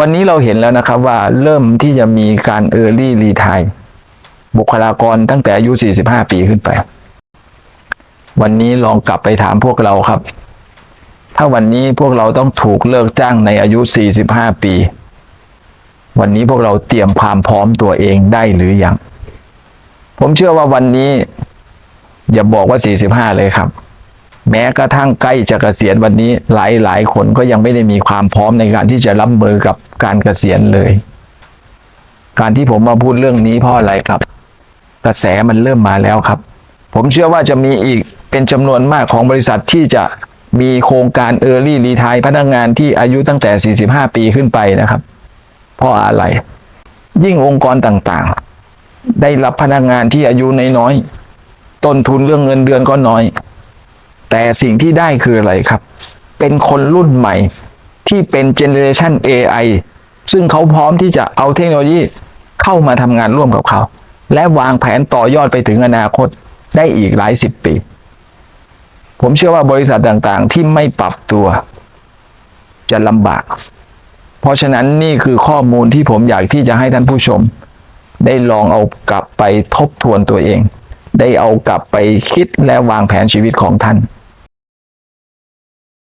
วันนี้เราเห็นแล้วนะครับว่าเริ่มที่จะมีการเออร์ลี่รีทายบุคลากรตั้งแต่อายุ 45 ปีขึ้นไป วันนี้ลองกลับไปถามพวกเราครับ ถ้าวันนี้พวกเราต้องถูกเลิกจ้างในอายุ 45 ปี วันนี้พวกเราเตรียมความพร้อมตัวเองได้หรือยัง ผมเชื่อว่าวันนี้ อย่าบอกว่า 45 เลยครับ แม้กระทั่งใกล้จะเกษียณวันนี้หลายหลายคนก็ยังไม่ได้มีความพร้อมในการที่จะรับมือกับการเกษียณเลย การที่ผมมาพูดเรื่องนี้เพราะอะไรครับ กระแสมันเริ่มมาแล้วครับ ผมเชื่อว่าจะมีอีกเป็นจำนวนมากของบริษัทที่จะมีโครงการ Early Retire พนักงานที่อายุตั้งแต่ 45 ปีขึ้นไปนะครับ เพราะอะไร ยิ่งองค์กรต่างๆ ได้รับพนักงานที่อายุน้อยๆต้นทุนเรื่องเงินเดือนก็น้อย แต่สิ่งที่ได้คืออะไรครับ เป็นคนรุ่นใหม่ที่เป็นเจเนเรชัน AI ซึ่งเขาพร้อมที่จะเอาเทคโนโลยีเข้ามาทำงานร่วมกับเขา และวางแผนต่อยอดไปถึงอนาคตได้อีกหลายสิบปี ผมเชื่อว่าบริษัทต่างๆ ที่ไม่ปรับตัว จะลำบาก เพราะฉะนั้นนี่คือข้อมูลที่ผมอยากที่จะให้ท่านผู้ชม ได้ลองเอากลับไปทบทวนตัวเอง ได้เอากลับไปคิดและวางแผนชีวิตของท่าน